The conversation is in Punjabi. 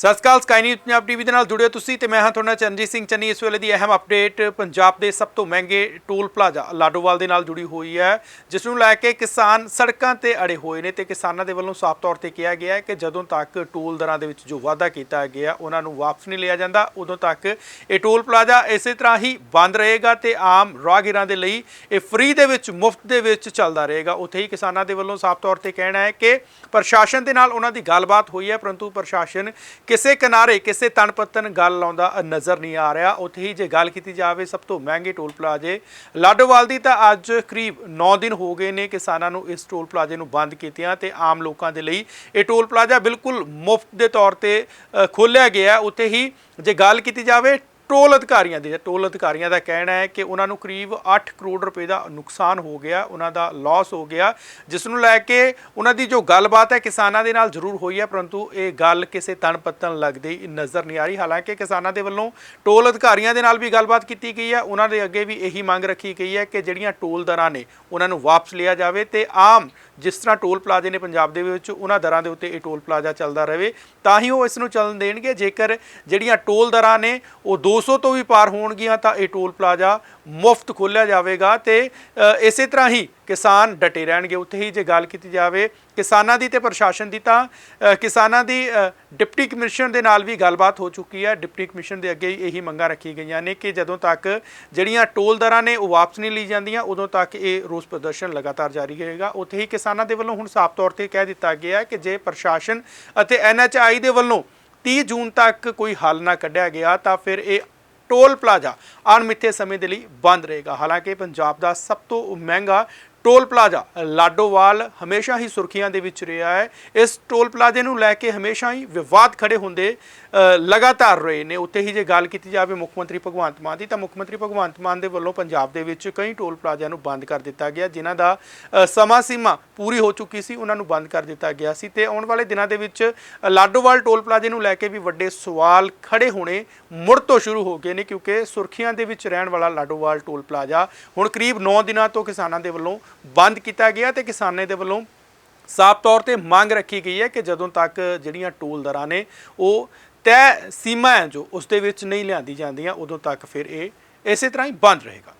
ਸਤਿ ਸ਼੍ਰੀ ਅਕਾਲ, ਸਕਾਈ ਨਿਊਜ਼ ਪੰਜਾਬ ਟੀਵੀ ਦੇ ਨਾਲ ਜੁੜਿਓ ਤੁਸੀਂ ਤੇ ਮੈਂ ਹਾਂ ਤੁਹਾਡਾ ਚਰਨਜੀਤ ਸਿੰਘ ਚੰਨੀ। ਇਸ ਵੇਲੇ ਦੀ ਅਹਿਮ ਅਪਡੇਟ, ਪੰਜਾਬ ਦੇ ਸਭ ਤੋਂ ਮਹਿੰਗੇ ਟੋਲ ਪਲਾਜ਼ਾ ਲਾਡੋਵਾਲ ਦੇ ਨਾਲ ਜੁੜੀ ਹੋਈ ਹੈ, ਜਿਸ ਨੂੰ ਲੈ ਕੇ ਕਿਸਾਨ ਸੜਕਾਂ ਤੇ ਅੜੇ ਹੋਏ ਨੇ ਤੇ ਕਿਸਾਨਾਂ ਦੇ ਵੱਲੋਂ ਸਾਫ਼ ਤੌਰ ਤੇ ਕਿਹਾ ਗਿਆ ਹੈ ਕਿ ਜਦੋਂ ਤੱਕ ਟੋਲ ਦਰਾਂ ਦੇ ਵਿੱਚ ਜੋ ਵਾਅਦਾ ਕੀਤਾ ਗਿਆ, ਉਹਨਾਂ ਨੂੰ ਵਾਪਸ ਨਹੀਂ ਲਿਆ ਜਾਂਦਾ, ਉਦੋਂ ਤੱਕ ਇਹ ਟੋਲ ਪਲਾਜ਼ਾ ਇਸੇ ਤਰ੍ਹਾਂ ਹੀ ਬੰਦ ਰਹੇਗਾ ਤੇ ਆਮ ਰਾਹਗੀਰਾਂ ਦੇ ਲਈ ਇਹ ਫ੍ਰੀ ਦੇ ਵਿੱਚ, ਮੁਫਤ ਦੇ ਵਿੱਚ ਚੱਲਦਾ ਰਹੇਗਾ। ਉੱਥੇ ਹੀ ਕਿਸਾਨਾਂ ਦੇ ਵੱਲੋਂ ਸਾਫ਼ ਤੌਰ ਤੇ ਕਹਿਣਾ ਹੈ ਕਿ ਪ੍ਰਸ਼ਾਸਨ ਦੇ ਨਾਲ ਉਹਨਾਂ ਦੀ ਗੱਲਬਾਤ ਹੋਈ ਹੈ, ਪਰੰਤੂ ਪ੍ਰਸ਼ਾਸਨ ਕਿਸੇ ਕਿਨਾਰੇ ਕਿਸੇ ਤਣ ਪੱਤਨ ਗੱਲ ਲਾਉਂਦਾ ਨਜ਼ਰ ਨਹੀਂ ਆ ਰਿਹਾ। ਉੱਥੇ ਹੀ ਜੇ ਗੱਲ ਕੀਤੀ ਜਾਵੇ ਸਭ ਤੋਂ ਮਹਿੰਗੇ ਟੋਲ ਪਲਾਜ਼ੇ, ਲਾਡੋਵਾਲ ਦੀ ਤਾਂ ਅੱਜ ਕਰੀਬ 9 ਦਿਨ ਹੋ ਗਏ ਨੇ ਕਿਸਾਨਾਂ ਨੂੰ ਇਸ ਟੋਲ ਪਲਾਜ਼ੇ ਨੂੰ ਬੰਦ ਕੀਤਿਆਂ ਤੇ ਆਮ ਲੋਕਾਂ ਦੇ ਲਈ ਇਹ ਟੋਲ ਪਲਾਜ਼ਾ ਬਿਲਕੁਲ ਮੁਫਤ ਦੇ ਤੌਰ ਤੇ ਖੋਲ੍ਹਿਆ ਗਿਆ। ਉੱਥੇ ਹੀ ਜੇ ਗੱਲ ਕੀਤੀ ਜਾਵੇ ਟੋਲ ਅਧਿਕਾਰੀਆਂ ਦੇ, ਟੋਲ ਅਧਿਕਾਰੀਆਂ ਦਾ ਕਹਿਣਾ ਹੈ ਕਿ ਉਹਨਾਂ ਨੂੰ ਕਰੀਬ 8 ਕਰੋੜ ਰੁਪਏ ਦਾ ਨੁਕਸਾਨ ਹੋ ਗਿਆ, ਉਹਨਾਂ ਦਾ ਲਾਸ ਹੋ ਗਿਆ ਜਿਸ ਨੂੰ ਲੈ ਕੇ ਉਹਨਾਂ ਦੀ ਜੋ ਗੱਲਬਾਤ ਹੈ ਕਿਸਾਨਾਂ ਦੇ ਨਾਲ ਜ਼ਰੂਰ ਹੋਈ ਹੈ, ਪਰੰਤੂ ਇਹ ਗੱਲ ਕਿਸੇ ਤਣ ਪੱਤਨ ਲੱਗਦੀ ਨਜ਼ਰ ਨਹੀਂ ਆ ਰਹੀ। ਹਾਲਾਂਕਿ ਕਿਸਾਨਾਂ ਦੇ ਵੱਲੋਂ ਟੋਲ ਅਧਿਕਾਰੀਆਂ ਦੇ ਨਾਲ ਵੀ ਗੱਲਬਾਤ ਕੀਤੀ ਗਈ ਹੈ, ਉਹਨਾਂ ਦੇ ਅੱਗੇ ਵੀ ਇਹੀ ਮੰਗ ਰੱਖੀ ਗਈ ਹੈ ਕਿ ਜਿਹੜੀਆਂ ਟੋਲ ਦਰਾਂ ਨੇ ਉਹਨਾਂ ਨੂੰ ਵਾਪਸ ਲਿਆ ਜਾਵੇ ਤੇ ਆਮ ਜਿਸ ਤਰ੍ਹਾਂ ਟੋਲ ਪਲਾਜ਼ੇ ਨੇ ਪੰਜਾਬ ਦੇ ਵਿੱਚ, ਉਹਨਾਂ ਦਰਾਂ ਦੇ ਉੱਤੇ ਇਹ ਟੋਲ ਪਲਾਜ਼ਾ ਚੱਲਦਾ ਰਹੇ, ਤਾਂ ਹੀ ਉਹ ਇਸ ਨੂੰ ਚੱਲਣ ਦੇਣਗੇ। ਜੇਕਰ ਜਿਹੜੀਆਂ ਟੋਲ ਦਰਾਂ ਨੇ ਉਹ 200 ਤੋਂ ਵੀ ਪਾਰ ਹੋਣਗੀਆਂ ਤਾਂ ਇਹ ਟੋਲ ਪਲਾਜ਼ਾ ਮੁਫਤ ਖੋਲ੍ਹਿਆ ਜਾਵੇਗਾ ਤੇ ਇਸੇ ਤਰ੍ਹਾਂ ਹੀ ਕਿਸਾਨ ਡਟੇ ਰਹਿਣਗੇ। ਉੱਥੇ ਹੀ ਜੇ ਗੱਲ ਕੀਤੀ ਜਾਵੇ ਕਿਸਾਨਾਂ ਦੀ ਤੇ ਪ੍ਰਸ਼ਾਸਨ ਦੀ ਤਾਂ ਕਿਸਾਨਾਂ ਦੀ ਡਿਪਟੀ ਕਮਿਸ਼ਨਰ ਦੇ ਨਾਲ ਵੀ ਗੱਲਬਾਤ ਹੋ ਚੁੱਕੀ ਹੈ। ਡਿਪਟੀ ਕਮਿਸ਼ਨ ਦੇ ਅੱਗੇ ਇਹੀ ਮੰਗਾਂ ਰੱਖੀ ਗਈਆਂ ਨੇ ਕਿ ਜਦੋਂ ਤੱਕ ਜਿਹੜੀਆਂ ਟੋਲ ਦਰਾਂ ਨੇ ਉਹ ਵਾਪਸ ਨਹੀਂ ਲਈ ਜਾਂਦੀਆਂ, ਉਦੋਂ ਤੱਕ ਇਹ ਰੋਸ ਪ੍ਰਦਰਸ਼ਨ ਲਗਾਤਾਰ ਜਾਰੀ ਰਹੇਗਾ। ਉੱਥੇ ਹੀ ਕਿਸਾਨਾਂ ਦੇ ਵੱਲੋਂ ਹੁਣ ਸਾਫ਼ ਤੌਰ ਤੇ ਕਹਿ ਦਿੱਤਾ ਗਿਆ ਕਿ ਜੇ ਪ੍ਰਸ਼ਾਸਨ ਅਤੇ ਐਨਐਚਆਈ ਦੇ ਵੱਲੋਂ 30 ਜੂਨ ਤੱਕ ਕੋਈ ਹੱਲ ਨਾ ਕੱਢਿਆ ਗਿਆ ਤਾਂ ਫਿਰ ਇਹ ਟੋਲ ਪਲਾਜ਼ਾ ਅਣਮਿੱਥੇ ਸਮੇਂ ਦੇ ਲਈ ਬੰਦ ਰਹੇਗਾ। ਹਾਲਾਂਕਿ ਪੰਜਾਬ ਦਾ ਸਭ ਤੋਂ ਮਹਿੰਗਾ ਟੋਲ ਪਲਾਜ਼ਾ। ਲਾਡੋਵਾਲ ਹਮੇਸ਼ਾ ਹੀ ਸੁਰਖੀਆਂ ਦੇ ਵਿੱਚ ਰਿਹਾ ਹੈ। ਇਸ ਟੋਲ ਪਲਾਜ਼ੇ ਨੂੰ ਲੈ ਕੇ ਹਮੇਸ਼ਾ ਹੀ ਵਿਵਾਦ ਖੜੇ ਹੁੰਦੇ ਲਗਾਤਾਰ ਰਹੇ ਨੇ। ਉੱਥੇ ਹੀ ਜੇ ਗੱਲ ਕੀਤੀ ਜਾਵੇ ਮੁੱਖ ਮੰਤਰੀ ਭਗਵੰਤ ਮਾਨ ਦੀ, ਤਾਂ ਮੁੱਖ ਮੰਤਰੀ ਭਗਵੰਤ ਮਾਨ ਦੇ ਵੱਲੋਂ ਪੰਜਾਬ ਦੇ ਵਿੱਚ ਕਈ ਟੋਲ ਪਲਾਜ਼ਿਆਂ ਨੂੰ ਬੰਦ ਕਰ ਦਿੱਤਾ ਗਿਆ, ਜਿਨ੍ਹਾਂ ਦਾ ਸਮਾਂ ਸੀਮਾ ਪੂਰੀ ਹੋ ਚੁੱਕੀ ਸੀ, ਉਹਨਾਂ ਨੂੰ ਬੰਦ ਕਰ ਦਿੱਤਾ ਗਿਆ ਸੀ। ਤੇ ਆਉਣ ਵਾਲੇ ਦਿਨਾਂ ਦੇ ਵਿੱਚ ਲਾਡੋਵਾਲ ਟੋਲ ਪਲਾਜ਼ੇ ਨੂੰ ਲੈ ਕੇ ਵੀ ਵੱਡੇ ਸਵਾਲ ਖੜੇ ਹੋਣੇ ਮੁੜ ਤੋਂ ਸ਼ੁਰੂ ਹੋ ਗਏ ਨੇ, ਕਿਉਂਕਿ ਸੁਰਖੀਆਂ ਦੇ ਵਿੱਚ ਰਹਿਣ ਵਾਲਾ ਲਾਡੋਵਾਲ ਟੋਲ ਪਲਾਜ਼ਾ ਹੁਣ ਕਰੀਬ 9 ਦਿਨਾਂ ਤੋਂ ਕਿਸਾਨਾਂ ਦੇ ਵੱਲੋਂ ਬੰਦ ਕੀਤਾ ਗਿਆ ਤੇ ਕਿਸਾਨਾਂ ਦੇ ਵੱਲੋਂ ਸਾਫ਼ ਤੌਰ ਤੇ ਮੰਗ ਰੱਖੀ ਗਈ ਹੈ ਕਿ ਜਦੋਂ ਤੱਕ ਜਿਹੜੀਆਂ ਟੋਲ ਦਰਾਂ ਨੇ ਉਹ ਤੈਅ ਸੀਮਾ ਹੈ ਜੋ ਉਸ ਦੇ ਵਿੱਚ ਨਹੀਂ ਲਿਆਂਦੀ ਜਾਂਦੀਆਂ, ਉਦੋਂ ਤੱਕ ਫਿਰ ਇਹ ਇਸੇ ਤਰ੍ਹਾਂ ਹੀ ਬੰਦ ਰਹੇਗਾ।